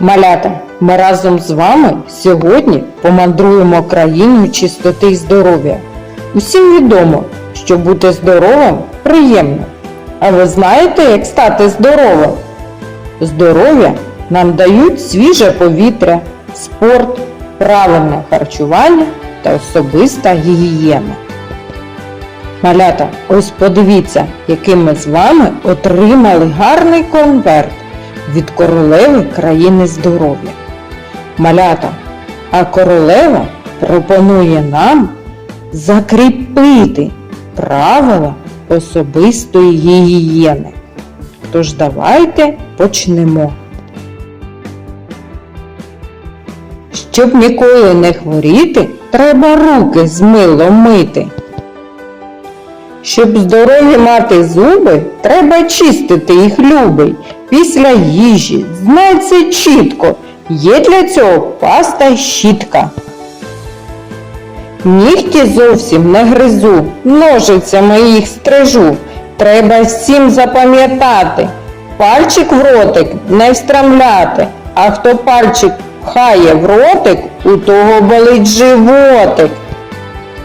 Малята, ми разом з вами сьогодні помандруємо країною чистоти і здоров'я. Усім відомо, що бути здоровим приємно. А ви знаєте, як стати здоровим? Здоров'я нам дають свіже повітря, спорт, правильне харчування та особиста гігієна. Малята, ось подивіться, який ми з вами отримали гарний конверт від королеви країни здоров'я. Малята, а королева пропонує нам закріпити правила особистої гігієни. Тож давайте почнемо. Щоб ніколи не хворіти, треба руки з милом мити. Щоб здорові мати зуби, треба чистити їх любий. Після їжі знай це чітко. Є для цього паста щітка. Нігті зовсім не гризу, ножицями їх стрижу. Треба всім запам'ятати. Пальчик в ротик не встромляти, а хто пальчик хає в ротик, у того болить животик.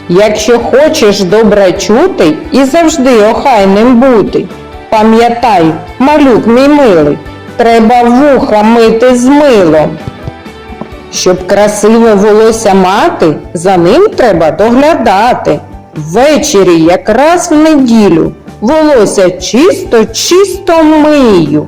Якщо хочеш добре чути і завжди охайним бути, пам'ятай, малюк мій милий, треба вуха мити з милом. Щоб красиве волосся мати, за ним треба доглядати. Ввечері, якраз в неділю, волосся чисто, чисто мию.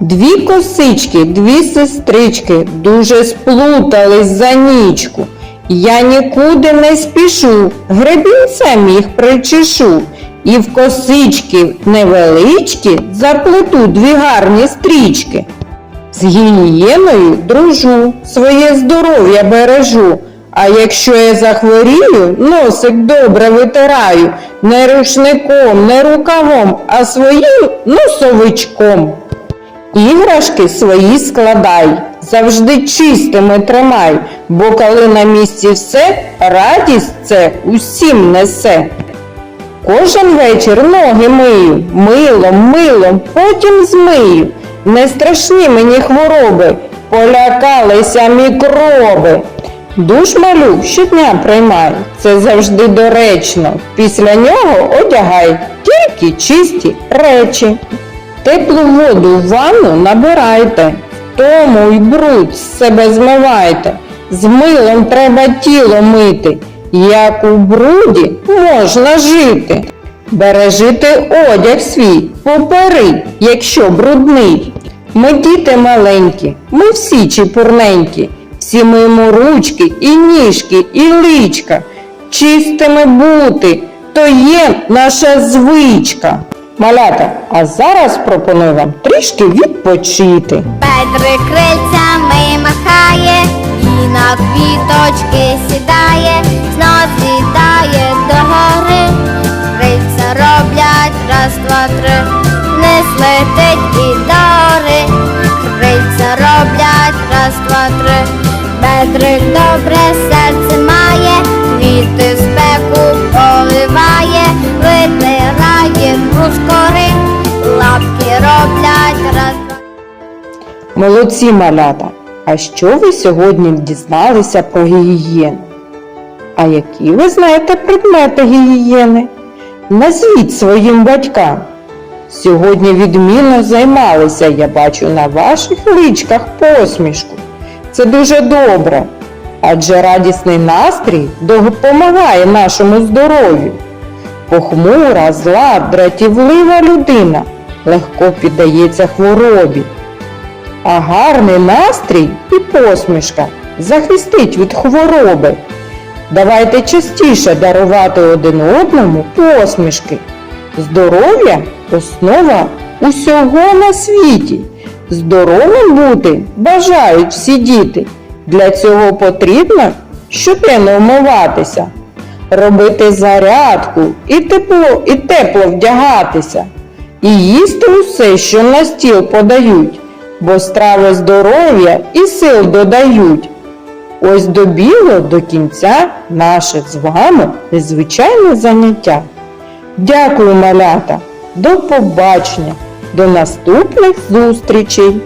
Дві косички, дві сестрички дуже сплутались за нічку. Я нікуди не спішу, гребінцем їх причешу. І в косички невеличкі заплету дві гарні стрічки. З гігієною дружу, своє здоров'я бережу. А якщо я захворію, носик добре витираю, не рушником, не рукавом, а своїм носовичком. Іграшки свої складай, завжди чистими тримай, бо коли на місці все, радість це усім несе. Кожен вечір ноги мию, милом, милом, потім змию. Не страшні мені хвороби, полякалися мікроби. Душ малюк щодня приймай, це завжди доречно. Після нього одягай тільки чисті речі. Теплу воду в ванну набирайте, тому й бруд з себе змивайте. З милом треба тіло мити, як у бруді можна жити. Бережити одяг свій попери, якщо брудний. Ми діти маленькі, ми всі чепурненькі, всі миємо ручки і ніжки, і личка. Чистими бути, то є наша звичка. Малята, а зараз пропоную вам трішки відпочити. Петрик крильцями махає, і на квіточки сідає, знов злітає до гори. Крильця роблять раз, два, три, не летить і до гори. Крильця роблять раз, два, три. Петрик добре серце має, квіти Молодці малята! А що ви сьогодні дізналися про гігієну? А які ви знаєте предмети гігієни? Назвіть своїм батькам. Сьогодні відмінно займалися, я бачу на ваших личках посмішку. Це дуже добре, адже радісний настрій допомагає нашому здоров'ю. Похмура, зла, дратівлива людина легко піддається хворобі. А гарний настрій і посмішка захистить від хвороби. Давайте частіше дарувати один одному посмішки. Здоров'я основа усього на світі. Здоровим бути бажають всі діти. Для цього потрібно щоденно вмиватися, робити зарядку і тепло, і тепло вдягатися, і їсти усе, що на стіл подають, бо страви здоров'я і сил додають. Ось добіло до кінця наше з вами незвичайне заняття. Дякую, малята! До побачення! До наступних зустрічей!